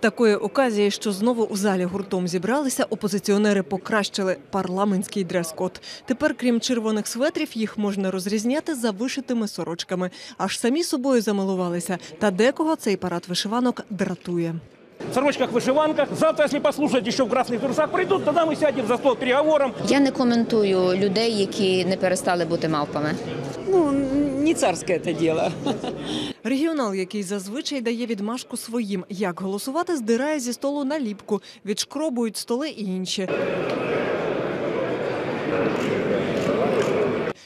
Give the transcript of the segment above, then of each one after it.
такої оказії, що знову у залі гуртом зібралися, опозиціонери покращили парламентський дрес-код. Тепер, крім червоних светрів, їх можна розрізняти за вишитими сорочками. Аж самі собою замилувалися. Та декого цей парад вишиванок дратує. в сорочках, вышиванках. Завтра, если послушать, еще в красных трусах придут, тогда мы сядем за стол переговором. Я не коментую людей, які не перестали бути мавпами. Ну, не царське це діло. Регіонал, який зазвичай дає відмашку своїм, як голосувати, здирає зі столу наліпку, відшкробують столи і інші.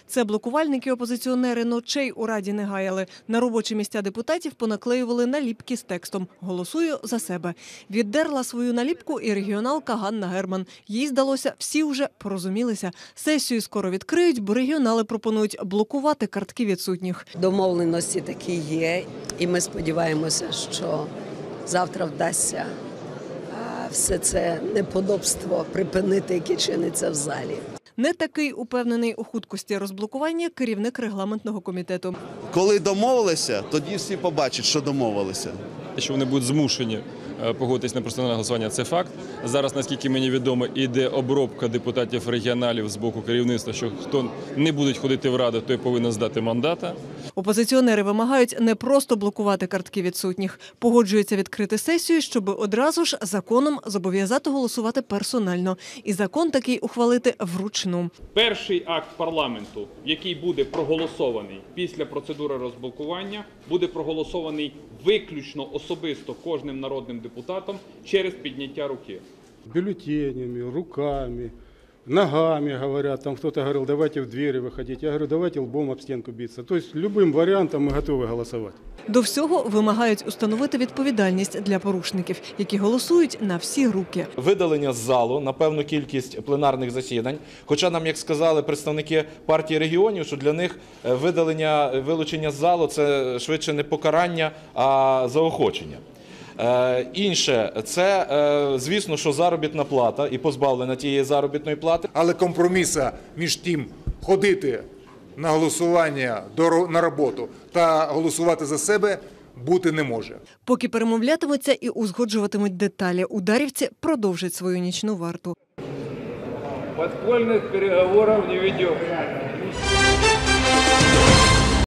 Це блокувальники опозиціонери ночей у раді не гаяли. На робочі місця депутатів понаклеювали наліпки з текстом Голосую за себе. Віддерла свою наліпку і регіоналка Ганна Герман. Їй здалося, всі вже порозумілися. Сесію скоро відкриють, бо регіонали пропонують блокувати картки відсутніх. Домовленості такі є, і ми сподіваємося, що завтра вдасться все це неподобство припинити, яке чиниться в залі. Не такий упевнений у худкості розблокування керівник регламентного комітету. Коли домовилися, тоді всі побачать, що домовилися. Що вони будуть змушені е, погодитись на персональне голосування. Це факт. Зараз, наскільки мені відомо, іде обробка депутатів регіоналів з боку керівництва, що хто не буде ходити в раду, той повинен здати мандата. Опозиціонери вимагають не просто блокувати картки відсутніх, погоджуються відкрити сесію, щоб одразу ж законом зобов'язати голосувати персонально. І закон такий ухвалити вручну. Перший акт парламенту, який буде проголосований після процедури розблокування, буде проголосований виключно особисто кожним народним депутатом через підняття руки. бюллетенями, руками, ногами, говорят. Там кто-то говорил, давайте в двери выходить. Я говорю, давайте лбом об стенку биться. То есть любым вариантом мы готовы голосовать. До всього вимагають установити відповідальність для порушників, які голосують на всі руки. видалення з залу на певну кількість пленарних засідань. Хоча нам, як сказали представники партії регіонів, що для них е, видалення вилучення з залу це швидше не покарання, а заохочення. Е, інше, це е, звісно, що заробітна плата і позбавлення тієї заробітної плати. Але компроміса між тим ходити на голосування до на роботу та голосувати за себе бути не може. Поки перемовлятимуться і узгоджуватимуть деталі, ударівці продовжать свою нічну варту. Подпольних переговорів не ведемо.